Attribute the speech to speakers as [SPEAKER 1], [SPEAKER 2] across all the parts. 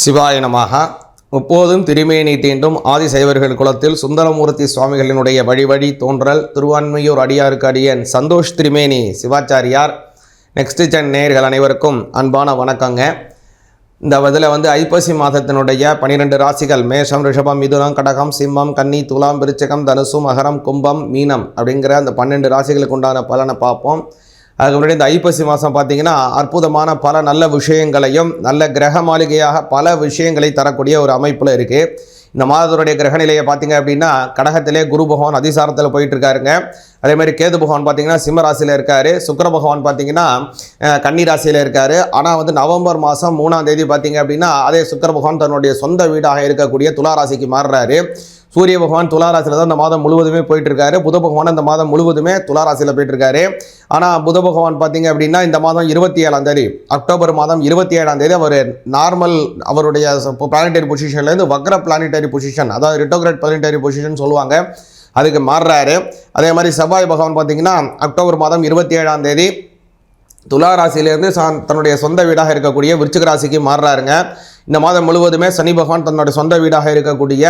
[SPEAKER 1] சிவாயனமாக முப்போதும் திருமேனி தீண்டும் ஆதிசைவர்கள் குலத்தில் சுந்தரமூர்த்தி சுவாமிகளினுடைய வழிவழி தோன்றல் திருவான்மையூர் அடியாருக்கு அடியன் சந்தோஷ் திருமேனி சிவாச்சாரியார். நெக்ஸ்ட் சென் நேயர்கள் அனைவருக்கும் அன்பான வணக்கங்க. இந்த இதில் வந்து ஐப்பசி மாதத்தினுடைய பனிரெண்டு ராசிகள் மேஷம் ரிஷபம் மிதுனம் கடகம் சிம்மம் கன்னி துலாம் விருச்சகம் தனுசு மகரம் கும்பம் மீனம் அப்படிங்கிற அந்த பன்னெண்டு ராசிகளுக்கு உண்டான பலனை பார்ப்போம். அதுக்கு முன்னாடி இந்த ஐப்பசி மாதம் பார்த்தீங்கன்னா அற்புதமான பல நல்ல விஷயங்களையும் நல்ல கிரக மாளிகையாக பல விஷயங்களை தரக்கூடிய ஒரு அமைப்பில் இருக்குது இந்த மாதத்துடைய கிரக நிலையை பார்த்தீங்க அப்படின்னா கடகத்திலே குரு பகவான் அதிசாரத்தில் போயிட்டு இருக்காருங்க அதே மாதிரி கேது பகவான் பார்த்தீங்கன்னா சிம்ம ராசியில் இருக்காரு. சுக்கிர பகவான் பார்த்தீங்கன்னா கன்னி ராசியில் இருக்கார். ஆனால் வந்து நவம்பர் மாதம் மூணாம் தேதி பார்த்தீங்க அப்படின்னா அதே சுக்கர பகவான் தன்னுடைய சொந்த வீடாக இருக்கக்கூடிய துலா ராசிக்கு மாறுறாரு. சூரிய பகவான் துளாராசியில் தான் இந்த மாதம் முழுவதுமே போயிட்டு இருக்காரு புத பகவான் இந்த மாதம் முழுவதுமே துளாராசியில் போயிட்டுருக்காரு. போயிட்டு இருக்காரு ஆனால் புத பகவான் பார்த்தீங்க அப்படின்னா இந்த மாதம் இருபத்தி ஏழாம் தேதி அக்டோபர் மாதம் இருபத்தி ஏழாம் தேதி அவர் நார்மல் அவருடைய பிளானட்டரி பொசிஷன்லேருந்து வக்ர பிளானட்டரி பொசிஷன் அதாவது ரிட்டோகிரேட் பிளானட்டரி பொசிஷன் சொல்லுவாங்க. அதுக்கு மாறுறாரு. அதே மாதிரி செவ்வாய் பகவான் பார்த்தீங்கன்னா அக்டோபர் மாதம் இருபத்தி ஏழாம் தேதி துலா ராசியிலேருந்து தன்னுடைய சொந்த வீடாக இருக்கக்கூடிய விருச்சிக ராசிக்கு மாறுறாருங்க. இந்த மாதம் முழுவதுமே சனி பகவான் தன்னுடைய சொந்த வீடாக இருக்கக்கூடிய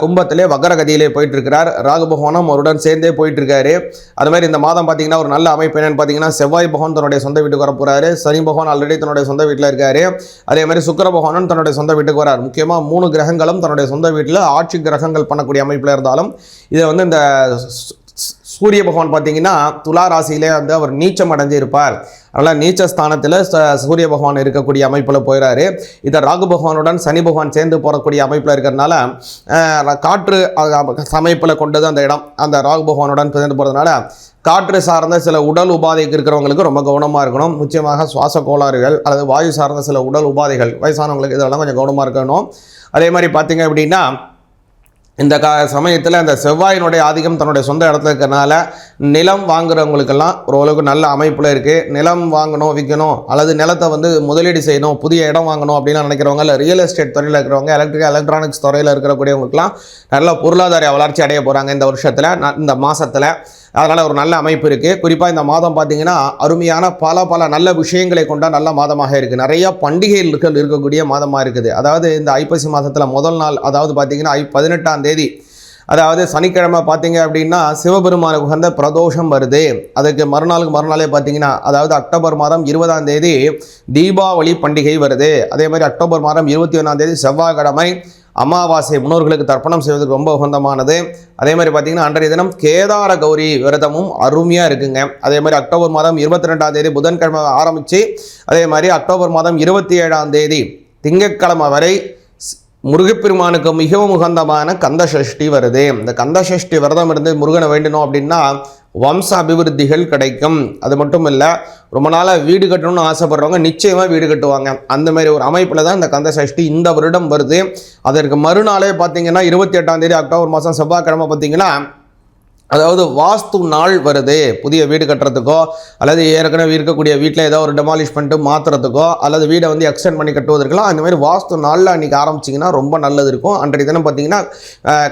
[SPEAKER 1] கும்பத்திலே வக்கரகதியிலே போயிட்டு இருக்கிறார் ராகு பகவானும் அவருடன் சேர்ந்தே போயிட்டு இருக்காரு அது மாதிரி இந்த மாதம் பார்த்தீங்கன்னா ஒரு நல்ல அமைப்பு என்னன்னு பார்த்தீங்கன்னா செவ்வாய் பகவான் தன்னுடைய சொந்த வீட்டுக்கு வர போறாரு சனி பகவான் ஆல்ரெடி தன்னுடைய சொந்த வீட்டில் இருக்காரு. அதே மாதிரி சுக்கர பகவானும் தன்னுடைய சொந்த வீட்டுக்கு வரார். முக்கியமாக மூணு கிரகங்களும் தன்னுடைய சொந்த வீட்டில் ஆட்சி கிரகங்கள் பண்ணக்கூடிய அமைப்பில் இருந்தாலும் இதை வந்து இந்த சூரிய பகவான் பார்த்தீங்கன்னா துலா ராசியிலே வந்து அவர் நீச்சம் அடைஞ்சு இருப்பார் அதனால் நீச்ச ஸ்தானத்தில் ச- சூரிய பகவான் இருக்கக்கூடிய அமைப்பில் போயிறாரு. இதை ராகு பகவானுடன் சனி பகவான் சேர்ந்து போகக்கூடிய அமைப்பில் இருக்கிறதுனால காற்று அமைப்பில் கொண்டது அந்த இடம். அந்த ராகு பகவானுடன் சேர்ந்து போகிறதுனால காற்று சார்ந்த சில உடல் உபாதைக்கு இருக்கிறவங்களுக்கு ரொம்ப கவனமாக இருக்கணும். முக்கியமாக சுவாச கோளாறுகள் அல்லது வாயு சார்ந்த சில உடல் உபாதைகள் வயசானவங்களுக்கு இதெல்லாம் கொஞ்சம் கவனமாக இருக்கணும். அதே மாதிரி பார்த்தீங்க அப்படின்னா இந்த கா சமயத்தில் அந்த செவ்வாயினுடைய ஆதிக்கம் தன்னுடைய சொந்த இடத்துல இருக்கிறனால நிலம் வாங்குறவங்களுக்கெல்லாம் ஓரளவுக்கு நல்ல அமைப்பில் இருக்குது நிலம் வாங்கணும் விற்கணும் அல்லது நிலத்தை வந்து முதலீடு செய்யணும் புதிய இடம் வாங்கணும் அப்படின்னு நினைக்கிறவங்க இல்லை ரியல் எஸ்டேட் துறையில் இருக்கிறவங்க எலக்ட்ரிக் எலக்ட்ரானிக்ஸ் துறையில் இருக்கக்கூடியவங்களுக்குலாம் நல்ல பொருளாதார வளர்ச்சி அடைய போகிறாங்க இந்த வருஷத்தில் இந்த மாதத்தில் அதனால் ஒரு நல்ல அமைப்பு இருக்குது குறிப்பாக இந்த மாதம் பார்த்தீங்கன்னா அருமையான பல பல நல்ல விஷயங்களை கொண்ட நல்ல மாதமாக இருக்குது நிறையா பண்டிகைகள் இருக்கக்கூடிய மாதமாக இருக்குது. அதாவது இந்த ஐப்பசி மாதத்தில் முதல் நாள் அதாவது பார்த்தீங்கன்னா ஐ பதினெட்டாம் தேதி. அதாவது சனிக்கிழமை பார்த்தீங்க அப்படின்னா சிவபெருமானுக்கு உகந்த பிரதோஷம் வருது. அதுக்கு மறுநாளுக்கு மறுநாளே பார்த்தீங்கன்னா அதாவது அக்டோபர் மாதம் இருபதாம் தேதி தீபாவளி பண்டிகை வருது. அதே மாதிரி அக்டோபர் மாதம் இருபத்தி ஒன்றாம் தேதி செவ்வாய்க்கிழமை அமாவாசை முன்னோர்களுக்கு தர்ப்பணம் செய்வதற்கு ரொம்ப உகந்தமானது. அதே மாதிரி பார்த்தீங்கன்னா அன்றைய தினம் கேதார கௌரி விரதமும் அருமையாக இருக்குங்க. அதே மாதிரி அக்டோபர் மாதம் இருபத்தி ரெண்டாம் தேதி புதன்கிழமை ஆரம்பித்து அதே மாதிரி அக்டோபர் மாதம் இருபத்தி ஏழாம் தேதி திங்கட்கிழமை வரை முருகப்பெருமானுக்கு மிகவும் உகந்தமான கந்த சஷ்டி வருது. இந்த கந்த சஷ்டி விரதம் இருந்து முருகனை வேண்டணும் அப்படின்னா வம்ச அபிவிருத்திகள் கிடைக்கும். அது மட்டும் இல்லை ரொம்ப நாளாக வீடு கட்டணும்னு ஆசைப்படுறவங்க நிச்சயமாக வீடு கட்டுவாங்க. அந்த மாதிரி ஒரு அமைப்பில் தான் இந்த கந்த சஷ்டி இந்த வருடம் வருது. அதற்கு மறுநாளே பார்த்தீங்கன்னா இருபத்தி எட்டாம் தேதி அக்டோபர் மாதம் செவ்வாய்க்கிழமை பார்த்தீங்கன்னா அதாவது வாஸ்து நாள் வருது புதிய வீடு கட்டுறதுக்கோ அல்லது ஏற்கனவே இருக்கக்கூடிய வீட்டில் ஏதோ ஒரு டெமாலிஷ் பண்ணிட்டு மாற்றுறதுக்கோ அல்லது வீடை வந்து எக்ஸ்டெண்ட் பண்ணி கட்டுவதற்கெல்லாம் அந்த மாதிரி வாஸ்து நாளில் அன்றைக்கி ஆரம்பிச்சிங்கன்னா ரொம்ப நல்லது இருக்கும். அன்றைய தினம் பார்த்தீங்கன்னா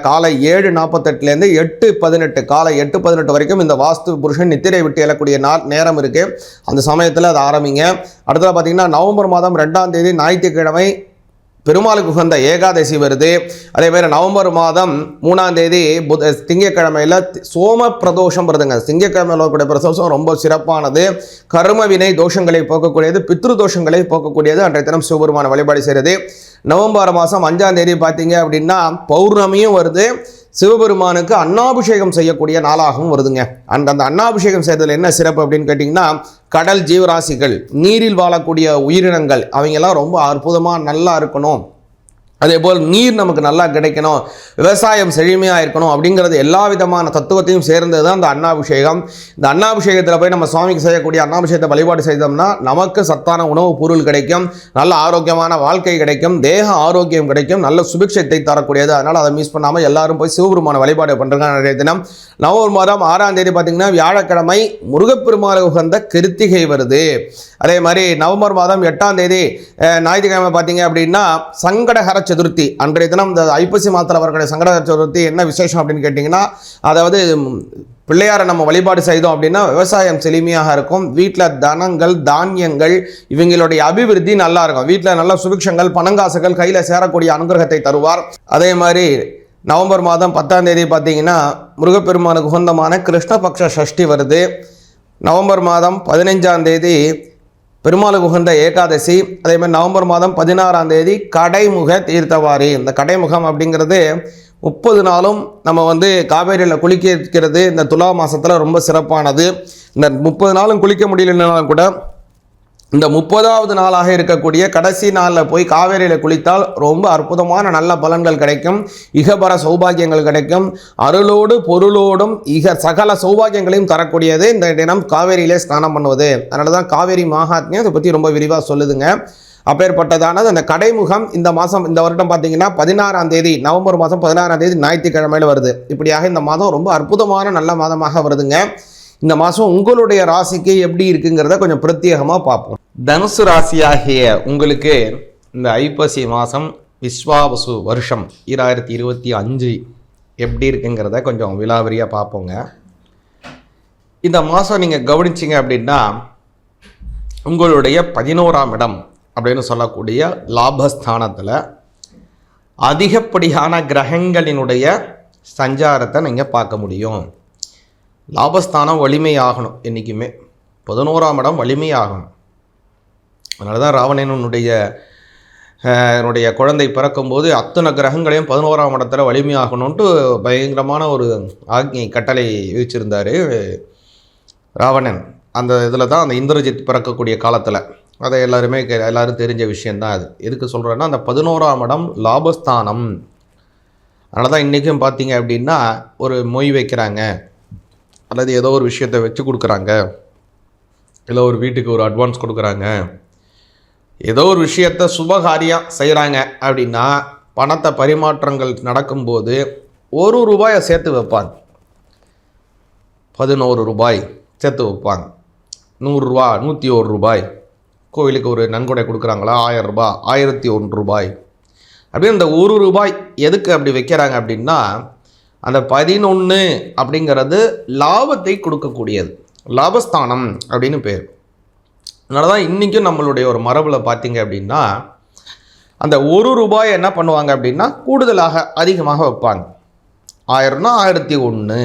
[SPEAKER 1] காலை ஏழு நாற்பத்தெட்டுலேருந்து எட்டு பதினெட்டு காலை எட்டு பதினெட்டு வரைக்கும் இந்த வாஸ்து புருஷன் நித்திரை விட்டு எழக்கூடிய நாள் நேரம் இருக்குது அந்த சமயத்தில் அதை ஆரம்பிங்க. அடுத்தது பார்த்தீங்கன்னா நவம்பர் மாதம் ரெண்டாம் தேதி ஞாயிற்றுக்கிழமை பெருமாளுக்கு உகந்த ஏகாதசி வருது. அதே மாதிரி நவம்பர் மாதம் மூணாம் தேதி புத திங்கக்கிழமையில் சோம பிரதோஷம் வருதுங்க. திங்கக்கிழமையில் வரக்கூடிய பிரதோஷம் ரொம்ப சிறப்பானது. கர்ம வினை தோஷங்களை போக்கக்கூடியது பித்ரு தோஷங்களை போக்கக்கூடியது. அன்றைய தினம் சிவபெருமான வழிபாடு செய்கிறது நவம்பர் மாதம் அஞ்சாம் தேதி பார்த்தீங்க அப்படின்னா பௌர்ணமியும் வருது. சிவபெருமானுக்கு அன்னாபிஷேகம் செய்யக்கூடிய நாளாகவும் வருதுங்க. அந்த அந்த அன்னாபிஷேகம் செய்ததில் என்ன சிறப்பு அப்படின்னு கேட்டிங்கன்னா கடல் ஜீவராசிகள் நீரில் வாழக்கூடிய உயிரினங்கள் அவங்கெல்லாம் ரொம்ப அற்புதமாக நல்லா இருக்கணும். அதே போல் நீர் நமக்கு நல்லா கிடைக்கணும் விவசாயம் செழுமையாக இருக்கணும் அப்படிங்கிறது எல்லா விதமான தத்துவத்தையும் சேர்ந்தது தான் இந்த அன்னாபிஷேகம். இந்த அன்னாபிஷேகத்தில் போய் நம்ம சுவாமிக்கு செய்யக்கூடிய அன்னாபிஷேகத்தை வழிபாடு செய்தோம்னா நமக்கு சத்தான உணவுப் பொருள் கிடைக்கும் நல்ல ஆரோக்கியமான வாழ்க்கை கிடைக்கும் தேக ஆரோக்கியம் கிடைக்கும் நல்ல சுபிக்ஷத்தை தரக்கூடியது. அதனால் அதை மிஸ் பண்ணாமல் எல்லாரும் போய் சிவபெருமான வழிபாடு பண்ணுறாங்க நிறைய தினம். நவம்பர் மாதம் ஆறாம் தேதி பார்த்தீங்கன்னா வியாழக்கிழமை முருகப்பெருமாள் உகந்த கிருத்திகை வருது. அதே மாதிரி நவம்பர் மாதம் எட்டாம் தேதி ஞாயிற்றுக்கிழமை பார்த்தீங்க அப்படின்னா சங்கடகர சதுர்த்தி. அன்றைய தினம் இந்த ஐப்பசி மாதத்தில் வரக்கூடிய சங்கடகர சதுர்த்தி என்ன விசேஷம் அப்படின்னு கேட்டிங்கன்னா அதாவது பிள்ளையாரை நம்ம வழிபாடு செய்தோம் அப்படின்னா விவசாயம் செழுமையாக இருக்கும். வீட்டில் தனங்கள் தானியங்கள் இவங்களுடைய அபிவிருத்தி நல்லா இருக்கும். வீட்டில் நல்ல சுபிக்ஷங்கள் பணங்காசுகள் கையில் சேரக்கூடிய அனுகிரகத்தை தருவார். அதே மாதிரி நவம்பர் மாதம் பத்தாம் தேதி பார்த்தீங்கன்னா முருகப்பெருமானுக்கு உகந்தமான கிருஷ்ணபக்ஷ சஷ்டி வருது. நவம்பர் மாதம் பதினைஞ்சாம் தேதி பெருமாளுக்கு உகந்த ஏகாதசி அதே மாதிரி நவம்பர் மாதம் பதினாறாம் தேதி கடைமுக தீர்த்தவாரி. இந்த கடைமுகம் அப்படிங்கிறது முப்பது நாளும் நம்ம வந்து காவேரியில் குளிக்க இருக்கிறது இந்த துலா மாதத்தில் ரொம்ப சிறப்பானது. இந்த முப்பது நாளும் குளிக்க முடியலனாலும் கூட இந்த முப்பதாவது நாளாக இருக்கக்கூடிய கடைசி நாளில் போய் காவேரியில் குளித்தால் ரொம்ப அற்புதமான நல்ல பலன்கள் கிடைக்கும். இகபர சௌபாகியங்கள் கிடைக்கும். அருளோடு பொருளோடும் இக சகல சௌபாகியங்களையும் தரக்கூடியது இந்த தினம் காவேரியிலே ஸ்நானம் பண்ணுவது. அதனால தான் காவேரி மகாத்மியம் இதை பற்றி ரொம்ப விரிவாக சொல்லுதுங்க. அப்பேற்பட்டதானது அந்த கடைமுகம் இந்த மாதம் இந்த வருடம் பார்த்தீங்கன்னா பதினாறாம் தேதி நவம்பர் மாதம் பதினாறாம் தேதி ஞாயிற்றுக்கிழமையில் வருது. இப்படியாக இந்த மாதம் ரொம்ப அற்புதமான நல்ல மாதமாக வருதுங்க. இந்த மாதம் உங்களுடைய ராசிக்கு எப்படி இருக்குங்கிறத கொஞ்சம் பிரத்யேகமாக பார்ப்போம். தனுசு ராசியாகிய உங்களுக்கு இந்த ஐப்பசி மாதம் விஸ்வாவசு வருஷம் ஈராயிரத்தி இருபத்தி அஞ்சு எப்படி இருக்குங்கிறத கொஞ்சம் விலாவரியாக பார்ப்போங்க. இந்த மாதம் நீங்கள் கவனிச்சிங்க அப்படின்னா உங்களுடைய பதினோராம் இடம் அப்படின்னு சொல்லக்கூடிய லாபஸ்தானத்தில் அதிகப்படியான கிரகங்களினுடைய சஞ்சாரத்தை நீங்கள் பார்க்க முடியும். லாபஸ்தானம் வலிமையாகணும் என்றைக்குமே பதினோராம் இடம் வலிமையாகணும். அதனால தான் ராவணனுடைய என்னுடைய குழந்தை பிறக்கும்போது அத்தனை கிரகங்களையும் பதினோராம் இடத்துல வலிமையாகணும்ன்ட்டு பயங்கரமான ஒரு ஆக்ஞை கட்டளை விதிச்சிருந்தார் ராவணன். அந்த இதில் தான் அந்த இந்திரஜித் பிறக்கக்கூடிய காலத்தில். அதை எல்லாருமே எல்லோரும் எல்லாரும் தெரிஞ்ச விஷயந்தான் அது. எதுக்கு சொல்கிறேன்னா அந்த பதினோராம் இடம் லாபஸ்தானம். அதனால தான் இன்றைக்கும் பார்த்தீங்க அப்படின்னா ஒரு மொய் வைக்கிறாங்க. அல்லது ஏதோ ஒரு விஷயத்தை வச்சு கொடுக்குறாங்க. இல்லை ஒரு வீட்டுக்கு ஒரு அட்வான்ஸ் கொடுக்குறாங்க. ஏதோ ஒரு விஷயத்த சுபகாரியம் செய்கிறாங்க அப்படின்னா பணத்தை பரிமாற்றங்கள் நடக்கும்போது ஒரு ரூபாயை சேர்த்து வைப்பாங்க. பதினோரு ரூபாய் சேர்த்து வைப்பாங்க. நூறுரூவா நூற்றி ஒரு ரூபாய். கோவிலுக்கு ஒரு நன்கொடை கொடுக்குறாங்களா? ஆயிரம் ரூபாய் ஆயிரத்தி ஒன்று ரூபாய். அப்படியே அந்த ஒரு ரூபாய் எதுக்கு அப்படி வைக்கிறாங்க அப்படின்னா அந்த பதினொன்று அப்படிங்கிறது லாபத்தை கொடுக்கக்கூடியது. லாபஸ்தானம் அப்படின்னு பேர். அதனால தான் இன்றைக்கும் நம்மளுடைய ஒரு மரபில் பார்த்தீங்க அப்படின்னா அந்த ஒரு ரூபாய் என்ன பண்ணுவாங்க அப்படின்னா கூடுதலாக அதிகமாக வைப்பாங்க. ஆயிரம்னா ஆயிரத்தி ஒன்று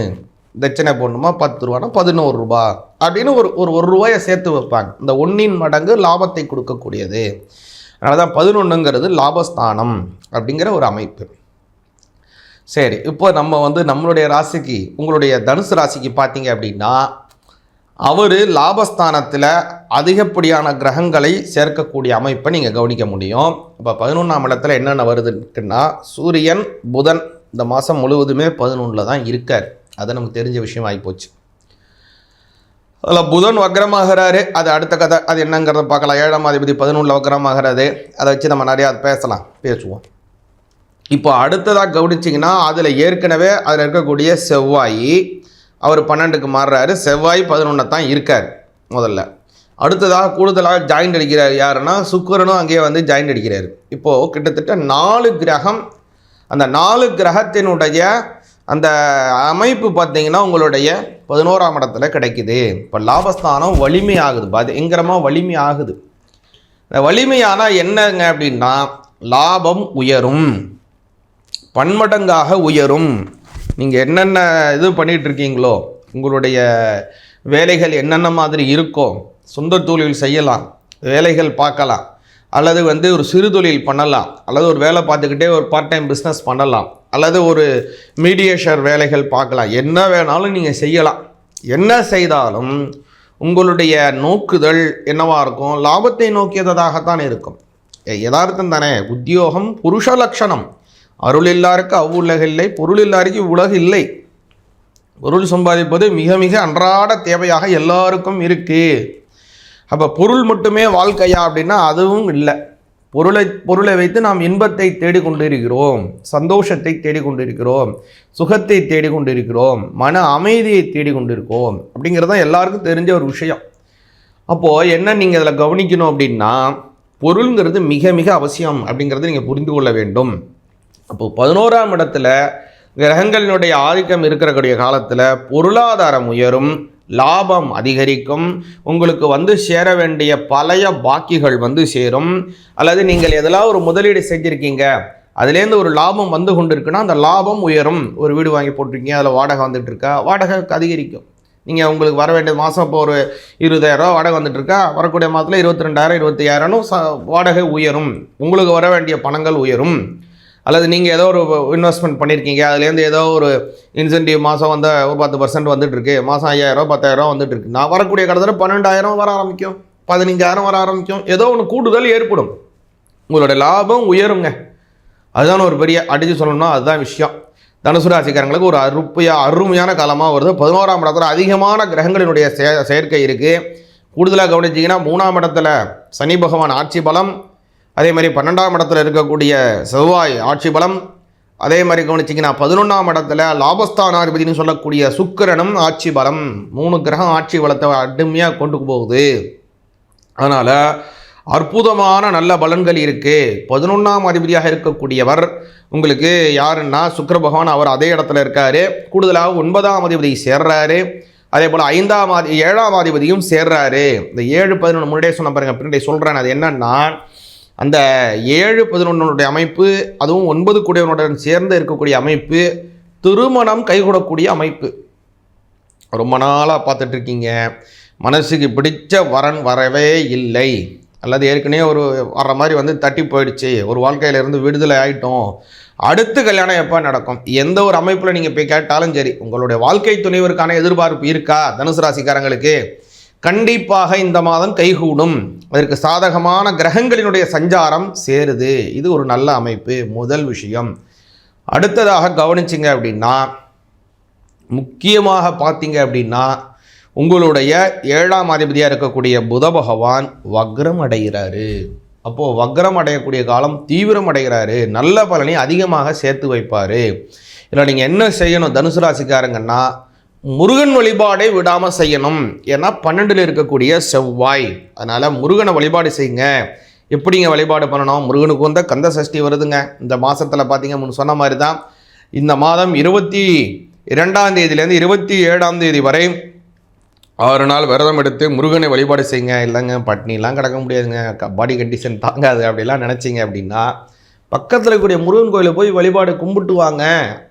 [SPEAKER 1] தட்சணை போடணுமா பத்து ரூபானா பதினோரு ரூபா அப்படின்னு ஒரு ஒரு ஒரு ரூபாயை சேர்த்து வைப்பாங்க. இந்த ஒன்றின் மடங்கு லாபத்தை கொடுக்கக்கூடியது. அதனால தான் பதினொன்றுங்கிறது லாபஸ்தானம் அப்படிங்கிற ஒரு அமைப்பு. சரி இப்போ நம்ம வந்து நம்மளுடைய ராசிக்கு உங்களுடைய தனுசு ராசிக்கு பார்த்தீங்க அப்படின்னா அவர் லாபஸ்தானத்தில் அதிகப்படியான கிரகங்களை சேர்க்கக்கூடிய அமைப்பை நீங்கள் கவனிக்க முடியும். இப்போ பதினொன்றாம் இடத்துல என்னென்ன வருதுன்னா சூரியன் புதன் இந்த மாதம் முழுவதுமே பதினொன்றில் தான் இருக்கார். அது நமக்கு தெரிஞ்ச விஷயம் ஆகிப்போச்சு அதில் புதன் வக்ரமாகிறாரு. அது அடுத்த கதை. அது என்னங்கிறத பார்க்கலாம். ஏழாம் அதிபதி பதினொன்றில் வக்ரமாகிறது அதை வச்சு நம்ம நிறையா பேசலாம். பேசுவோம். இப்போ அடுத்ததாக கவனிச்சிங்கன்னா அதில் ஏற்கனவே அதில் இருக்கக்கூடிய செவ்வாய் அவர் பன்னெண்டுக்கு மாறுறாரு. செவ்வாய் பதினொன்று தான் இருக்கார் முதல்ல. அடுத்ததாக கூடுதலாக ஜாயிண்ட் அடிக்கிறார் யாருன்னா சுக்கிரனும் அங்கேயே வந்து ஜாயிண்ட் அடிக்கிறார். இப்போது கிட்டத்தட்ட நாலு கிரகம் அந்த நாலு கிரகத்தினுடைய அந்த அமைப்பு பார்த்திங்கன்னா உங்களுடைய பதினோராம் இடத்துல கிடைக்குது. இப்போ லாபஸ்தானம் வலிமை ஆகுது பயங்கரமாக வலிமையாகுது. இந்த வலிமையானால் என்னங்க அப்படின்னா லாபம் உயரும் பன்மடங்காக உயரும். நீங்கள் என்னென்ன இது பண்ணிகிட்டு இருக்கீங்களோ உங்களுடைய வேலைகள் என்னென்ன மாதிரி இருக்கோ சொந்த தொழில் செய்யலாம் வேலைகள் பார்க்கலாம் அல்லது வந்து ஒரு சிறு தொழில் பண்ணலாம் அல்லது ஒரு வேலை பார்த்துக்கிட்டே ஒரு பார்ட் டைம் பிஸ்னஸ் பண்ணலாம் அல்லது ஒரு மீடியேஷர் வேலைகள் பார்க்கலாம். என்ன வேணாலும் நீங்கள் செய்யலாம். என்ன செய்தாலும் உங்களுடைய நோக்குதல் என்னவாக இருக்கும்? லாபத்தை நோக்கியதாகத்தான் இருக்கும். யதார்த்தம் தானே. உத்தியோகம் புருஷ லட்சணம். அருள் இல்லாருக்கு அவ்வுலக இல்லை பொருள் இல்லாருக்கு உலக இல்லை. பொருள் சம்பாதிப்பது மிக மிக அன்றாட தேவையாக எல்லாருக்கும் இருக்குது அப்போ பொருள் மட்டுமே வாழ்க்கையா அப்படின்னா அதுவும் இல்லை. பொருளை பொருளை வைத்து நாம் இன்பத்தை தேடிக்கொண்டிருக்கிறோம் சந்தோஷத்தை தேடிக்கொண்டிருக்கிறோம் சுகத்தை தேடிக்கொண்டிருக்கிறோம் மன அமைதியை தேடிக்கொண்டிருக்கோம் அப்படிங்கிறது தான் எல்லாருக்கும் தெரிஞ்ச ஒரு விஷயம். அப்போது என்ன நீங்கள் இதில் கவனிக்கணும் அப்படின்னா பொருள்ங்கிறது மிக மிக அவசியம் அப்படிங்கிறத நீங்கள் புரிந்து கொள்ள வேண்டும். அப்போது பதினோராம் இடத்துல கிரகங்களினுடைய ஆதிக்கம் இருக்கக்கூடிய காலத்தில் பொருளாதாரம் உயரும் லாபம் அதிகரிக்கும் உங்களுக்கு வந்து சேர வேண்டிய பழைய பாக்கிகள் வந்து சேரும். அல்லது நீங்கள் எதெல்லாம் ஒரு முதலீடு செஞ்சுருக்கீங்க அதுலேருந்து ஒரு லாபம் வந்து கொண்டு இருக்குன்னா அந்த லாபம் உயரும். ஒரு வீடு வாங்கி போட்டிருக்கீங்க அதில் வாடகை வந்துட்டு இருக்கா? வாடகை அதிகரிக்கும். நீங்கள் உங்களுக்கு வர வேண்டிய மாதம் இப்போ ஒரு இருபதாயிரரூவா வாடகை வந்துட்டுருக்கா வரக்கூடிய மாதத்தில் இருபத்தி ரெண்டாயிரம் இருபத்தையாயிரம்னு ச வாடகை உயரும். உங்களுக்கு வர வேண்டிய பணங்கள் உயரும். அல்லது நீங்கள் ஏதோ ஒரு இன்வெஸ்ட்மெண்ட் பண்ணியிருக்கீங்க அதுலேருந்து ஏதோ ஒரு இன்சென்டிவ் மாதம் வந்து ஒரு பத்து பர்சன்ட் வந்துட்டுருக்கு மாதம் ஐயாயிரம் பத்தாயிரம் வந்துட்டுருக்கு. நான் வரக்கூடிய கடத்தில் பன்னெண்டாயிரம் வர ஆரம்பிக்கும் பதினஞ்சாயிரம் வர ஆரம்பிக்கும். ஏதோ ஒன்று கூடுதல் ஏற்படும். உங்களோட லாபம் உயருங்க. அதுதான் ஒரு பெரிய அடித்து சொல்லணும்னா அதுதான் விஷயம். தனுசு ராசிக்காரங்களுக்கு ஒரு அருப்பையா அருமையான காலமாக வருது. பதினோராம் இடத்துல அதிகமான கிரகங்களினுடைய சே சேர்க்கை இருக்குது கூடுதலாக கவனிச்சிங்கன்னா மூணாம் இடத்துல சனி பகவான் ஆட்சி பலம் அதே மாதிரி பன்னெண்டாம் இடத்துல இருக்கக்கூடிய செவ்வாய் ஆட்சி பலம். அதே மாதிரி கவனிச்சிங்கன்னா பதினொன்றாம் இடத்துல லாபஸ்தானாதிபதினு சொல்லக்கூடிய சுக்கிரனும் ஆட்சி பலம். மூணு கிரகம் ஆட்சி பலத்தை அடுமையாக கொண்டு போகுது. அதனால் அற்புதமான நல்ல பலன்கள் இருக்குது பதினொன்றாம் அதிபதியாக இருக்கக்கூடியவர் உங்களுக்கு யாருன்னா சுக்கர பகவான் அவர் அதே இடத்துல இருக்காரு. கூடுதலாக ஒன்பதாம் அதிபதி சேர்றாரு. அதே போல் ஐந்தாம் ஆதி ஏழாம் அதிபதியும் சேர்றாரு. இந்த ஏழு பதினொன்று முன்னாடியே சொன்ன பாருங்க. பின்னாடி சொல்கிறேன் அது என்னன்னா அந்த ஏழு பதினொன்னுடைய அமைப்பு அதுவும் ஒன்பது கூடியவனுடன் சேர்ந்து இருக்கக்கூடிய அமைப்பு திருமணம் கைகூடக்கூடிய அமைப்பு. ரொம்ப நாளாக பார்த்துட்டு இருக்கீங்க மனசுக்கு பிடிச்ச வரன் வரவே இல்லை. அல்லது ஏற்கனவே ஒரு வர்ற மாதிரி வந்து தட்டி போயிடுச்சு. ஒரு வாழ்க்கையிலேருந்து விடுதலை ஆகிட்டோம் அடுத்து கல்யாணம் எப்போ நடக்கும்? எந்த ஒரு அமைப்பில் நீங்கள் போய் கேட்டாலும் சரி. உங்களுடைய வாழ்க்கை துணைவருக்கான எதிர்பார்ப்பு இருக்கா? தனுசு ராசிக்காரங்களுக்கு? கண்டிப்பாக இந்த மாதம் கைகூடும். அதற்கு சாதகமான கிரகங்களினுடைய சஞ்சாரம் சேருது. இது ஒரு நல்ல அமைப்பு முதல் விஷயம். அடுத்ததாக கவனிச்சிங்க அப்படின்னா முக்கியமாக பார்த்தீங்க அப்படின்னா உங்களுடைய ஏழாம் அதிபதியாக இருக்கக்கூடிய புத பகவான் வக்ரம் அடைகிறாரு. அப்போது வக்ரம் அடையக்கூடிய காலம் தீவிரம் அடைகிறாரு. நல்ல பலனை அதிகமாக சேர்த்து வைப்பார். இதில் நீங்கள் என்ன செய்யணும்? தனுசு ராசிக்காரங்கன்னா முருகன் வழிபாடை விடாமல் செய்யணும். ஏன்னா பன்னெண்டில் இருக்கக்கூடிய செவ்வாய். அதனால் முருகனை வழிபாடு செய்யுங்க. எப்படிங்க வழிபாடு பண்ணணும்? முருகனுக்கு வந்த கந்த சஷ்டி வருதுங்க. இந்த மாதத்தில் பார்த்தீங்க முன் சொன்ன மாதிரி தான் இந்த மாதம் இருபத்தி இரண்டாம் தேதியிலேருந்து இருபத்தி ஏழாம் தேதி வரை ஆறு நாள் விரதம் எடுத்து முருகனை வழிபாடு செய்யுங்க. இல்லைங்க பட்னிலாம் கிடக்க முடியாதுங்க. பாடி கண்டிஷன் தாங்காது. அப்படிலாம் நினச்சிங்க அப்படின்னா பக்கத்தில் இருக்கக்கூடிய முருகன் கோயிலில் போய் வழிபாடு கும்பிட்டு வாங்க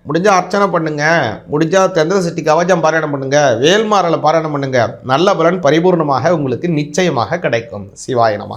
[SPEAKER 1] முடிஞ்சால் அர்ச்சனை பண்ணுங்கள் முடிஞ்சால் தெந்திர சக்தி கவச்சம் பாராயணம் பண்ணுங்கள் வேல்மாரலை பாராயணம் பண்ணுங்கள் நல்ல பலன் பரிபூர்ணமாக உங்களுக்கு நிச்சயமாக கிடைக்கும். சிவாயனமாக